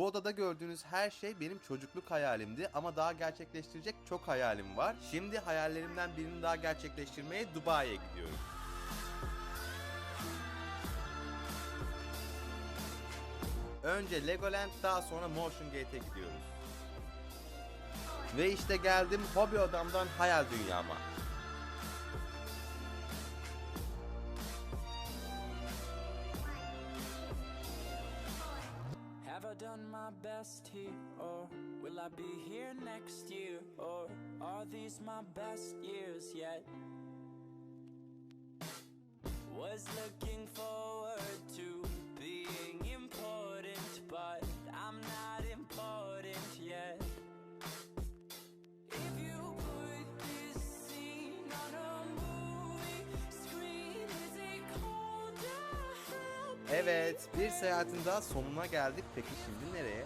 Bu odada gördüğünüz her şey benim çocukluk hayalimdi ama daha gerçekleştirecek çok hayalim var. Şimdi hayallerimden birini daha gerçekleştirmeye Dubai'ye gidiyorum. Önce Legoland daha sonra Motion Gate'e gidiyoruz. Ve işte geldim hobi odamdan hayal dünyama. I done my best here, or will I be here next year, or are these my best years yet? Was looking Evet, bir seyahatin daha sonuna geldik. Peki şimdi nereye?